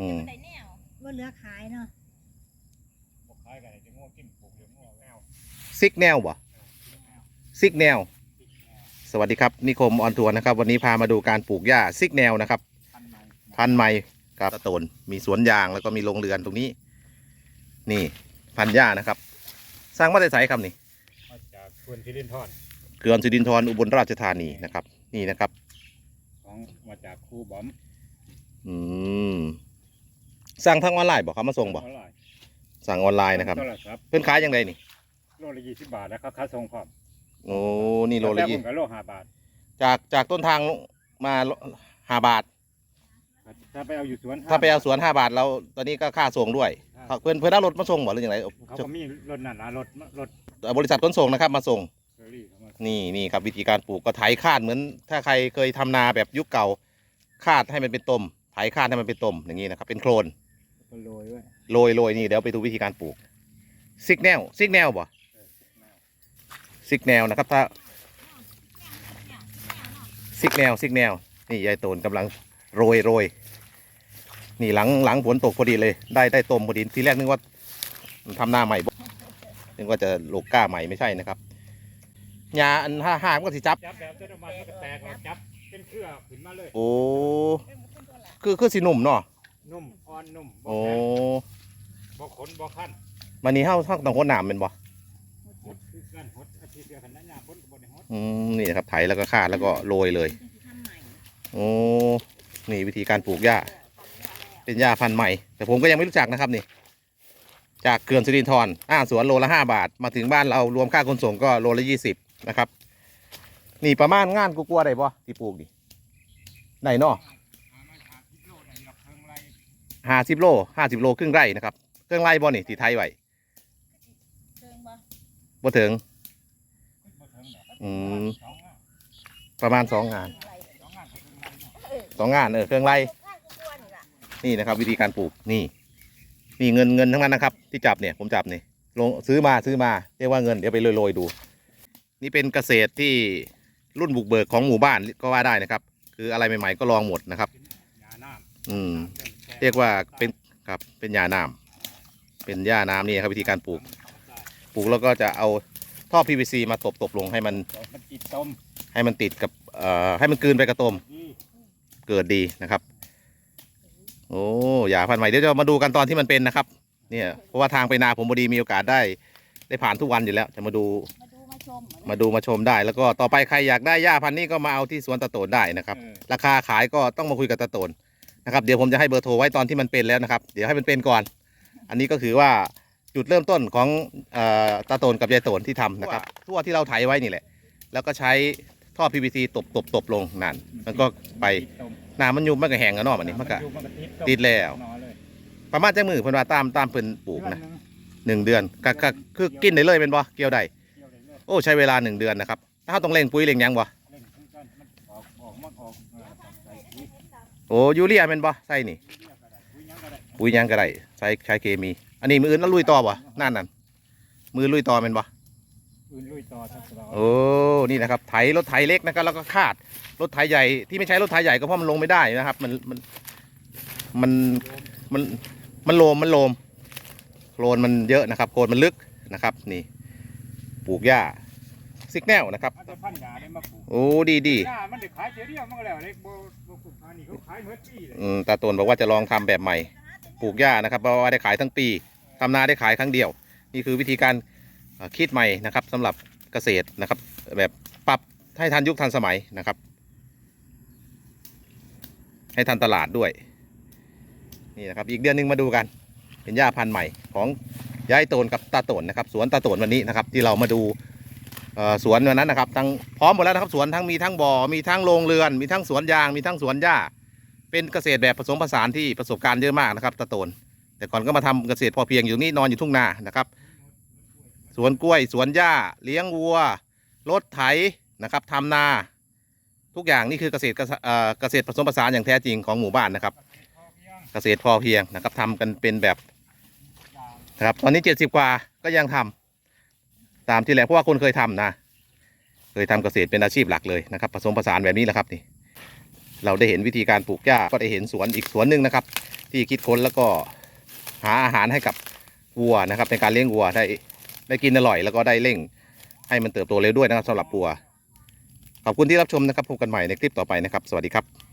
อืม ได้แนวว่าเหลือขายเนาะบ่ขายกันจะง่วงกินปลูกเลี้ยงง่วงแนวซิกแนวบ่ซิกแนว สวัสดีครับ นิคมออนทัวร์นะครับ วันนี้พามาดูการปลูกหญ้าซิกแนวนะครับ พันไม้พันธุ์ใหม่กับตะโตนมีสวนยางแล้วก็มีโรงเรือนตรงนี้ นี่พันธุ์หญ้านะครับ สร้างมาได้ใสครับนี่มาจากควนที่ลินทอนเกลือนสิรินทรอุบลราชธานีนะครับ นี่นะครับ ของมาจากครูบอมอืม สั่งทางออนไลน์บอกเขามาส่งบอกเท่าไหร่สั่งออนไลน์นะครับ เท่าไหร่ครับเพื่อนขายยังไงนี่โลละยี่สิบบาทนะครับค่าส่งพร้อมโอ้นี่โลละแต่ยี่ผมกับโลห้าบาทจากจากต้นทางมาห้าบาท ถ้าไปเอาอยู่สวนถ้าไปเอาสวนห้าบาทเราตอนนี้ก็ค่าส่งด้วยครับเพื่อนเพื่อนเอารถมาส่งบอกหรือยังไงเขาก็มีรถนั่นนะรถรถบริษัทขนส่งนะครับมาส่งเฟอร์รี่เขามานี่นี่ครับวิธีการปลูกก็ไถคาดเหมือน ถ้าใครเคยทำนาแบบยุคเก่าคาดให้มันเป็นตมไถคาดให้มันเป็นตมอย่างนี้นะครับ เป็นโคลนก็ โรยไว้โรยโรยนี่เดี๋ยวไปดูวิธีการปลูกซิกแนลซิกแนลบ่เออแนวซิกแนลนะครับถ้าซิกแนลซิกแนลนี่ยายโตนกำลังโรยโรยนี่หลังหลังฝนตกพอดีเลย ได้ได้ตมพอดีทีแรกนึกว่ามันทำหน้าใหม่บ่นึกว่าจะโลกก้าใหม่ไม่ใช่นะครับยาอันห้าห้ามันก็สิจับจับแบบเส้นน้ำมันมันก็แตกออกจับเป็นเครือขึ้นมาเลย โอ้คือคือสีหนุ่มเนาะ นุ่มอ่อนนุ่มบ่โอ้แข็งบ่ขนบ่ขั้นมันนี้เฮาเฮาต้องคนหนามเป็นบ่หดคือกันหดอาทิตย์เดียวกันนั้นยาพ้นกับบนในหดอืมนี่นะครับไถแล้วก็คาดแล้วก็โรยเลย ทำใหม่โอ้นี่วิธีการปลูกหญ้า เป็นหญ้าพันธุ์ใหม่ แต่ผมก็ยังไม่รู้จักนะครับนี่ จากเขื่อนสิรินทรอ่าสวนโลละห้าบาท มาถึงบ้านเรารวมค่าขนส่งก็โลละยี่สิบนะครับ นี่ประมาณงานกูกลัวได้บ่ที่ปลูกนี่ได้เนาะ หามาหาทิโลได้ดอกเทิงไร ห้าสิบโลห้าสิบโลครึ่งไร่นะครับครึ่งไร่บ่นี่ที่ไทยไว้เชิงบ่บ่ถึงบ่เทิงดอกอืมสองงานประมาณสองงานสองงานก็เทิงไรเนาะสองงานเออเครื่องไร่ข้างกูกลัวนี่ล่ะนี่นะครับ วิธีการปลูกนี่นี่เงินเงินทั้งนั้นนะครับ ที่จับเนี่ยผมจับนี่ลงซื้อมาซื้อมาเรียกว่าเงินเดี๋ยวไปโรยๆดู นี่เป็นเกษตรที่รุ่นบุกเบิกของหมู่บ้านก็ว่าได้นะครับ คืออะไรใหม่ ๆ ก็ลองหมดนะครับหญ้าน้ำอืมน้ำริ่มแก่ เรียกว่าเป็นครับเป็นหญ้าน้ำเป็นหญ้าน้ำนี่ครับวิธีการปลูก ปลูกแล้วก็จะเอาท่อ PVC มาตบตบๆลงให้มันมันติดต้มให้มันติดกับเอ่อให้มันกลืนไปกระตมดีเกิดดีนะครับโอ้หญ้าพันธุ์ใหม่เดี๋ยวจะมาดูกันตอนที่มันเป็นนะครับ เนี่ยเพราะว่าทางไปนาผมพอดีมีโอกาสได้ได้ผ่านทุกวันอยู่แล้ว จะมาดูมาดูมาชมมาดูมาชมได้ แล้วก็ต่อไปใครอยากได้หญ้าพันธุ์นี้ก็มาเอาที่สวนตะโตนได้นะครับเออราคาขายก็ต้องมาคุยกับตาโตน นะครับเดี๋ยวผมจะให้เบอร์โทรไว้ตอนที่มันเป็นแล้วนะครับ เดี๋ยวให้มันเป็นก่อน อันนี้ก็คือว่าจุดเริ่มต้นของเอ่อตาโตนกับยายโตนที่ทำนะครับทั่วที่เราไถไว้นี่แหละ แล้วก็ใช้ท่อ PVC ตบตบตบลงนั่นมันก็ไปติดต้มน้ำมันยุบมันก็แห้งกันเนาะมันนี่มันก็อยู่มันก็ ติดต้มติดแล้วนอนเลยประมาณจังมือเพิ่นว่าตามตามเพิ่นปลูกนะเดือหงหนึ่งเดือนก็ก็คือกินได้เลยเป็นบ่เกี่ยวได้เกี่ยวเลยเลยโอ้ใช้เวลาหนึ่งเดือนนะครับถ้าเราต้องเล่งปุ๋ยเล่งหยังบ่ เล่นคือกันมันออกออกมันออกเออใส่ปุ๋ย โอ้ยูเรียเป็นบ่ใส่นี่ ปุ๋ยหยังก็ได้ปุ๋ยหยังก็ได้ใช้ใช้เคมี อันนี้มืออื่นแล้วลุยต่อบ่นั่นนั่นมือลุยต่อเป็นบ่อื่นลุยต่อทักษะโอ้นี่นะครับไถรถไถเล็กนะครับแล้วก็คาดรถไถใหญ่ที่ไม่ใช้รถไถใหญ่ก็เพราะมันลงไม่ได้นะครับ มันมันมันมันมันโลมมันโลมโคลนมันเยอะนะครับโคลนมันลึกนะครับ นี่ ปลูกหญ้า ซิกแนลนะครับมันจะพันหญ้าได้มาปลูกโอ้ดีดีหญ้ามันได้ขายเสียเดียวมันก็แล้วเล็กโบโบปลูกอันนี้เขาขายเมื่อปีเลยอืมตาตนบอกว่าจะลองทำแบบใหม่ปลูกหญ้านะครับเพราะว่าได้ขายทั้งปีทำนาได้ขายครั้งเดียว นี่คือวิธีการเอ่อคิดใหม่นะครับสำหรับเกษตรนะครับ แบบปรับให้ทันยุคทันสมัยนะครับ ให้ทันตลาดด้วยนี่นะครับอีกเดือนหนึ่งมาดูกัน เป็นหญ้าพันธุ์ใหม่ของย้ายโตนกับตาโตนนะครับ สวนตาโตนวันนี้นะครับ ที่เรามาดูเอ่อ สวนวันนั้นนะครับทั้งพร้อมหมดแล้วนะครับสวนทั้งมีทั้งบ่อมีทั้งโรงเรือน มีทั้งสวนยางมีทั้งสวนหญ้า เป็นเกษตรแบบผสมผสานที่ประสบการณ์เยอะมากนะครับตาโตน แต่ก่อนก็มาทำเกษตรพอเพียงอยู่นี่นอนอยู่ทุ่งนานะครับ สวนกล้วยสวนหญ้า เลี้ยงวัวรถไถนะครับทำนา ทุกอย่างนี่คือเกษตรเกษตรผสมผสานอย่างแท้จริงของหมู่บ้านนะครับ เกษตรพอเพียงนะครับทำกันเป็นแบบนะครับตอนนี้เจ็ดสิบกว่าก็ยังทำ ตามที่แหละเพราะว่าคนเคยทำนะ เคยทำเกษตรเป็นอาชีพหลักเลยนะครับ ผสมผสานแบบนี้แหละครับนี่เราได้เห็นวิธีการปลูกหญ้าก็ได้เห็นสวนอีกสวนหนึ่งนะครับ ที่คิดค้นแล้วก็หาอาหารให้กับวัวนะครับ ในการเลี้ยงวัวได้ได้กินอร่อย แล้วก็ได้เร่งให้มันเติบโตเร็วด้วยนะครับสำหรับวัว ขอบคุณที่รับชมนะครับพบกันใหม่ในคลิปต่อไปนะครับ สวัสดีครับ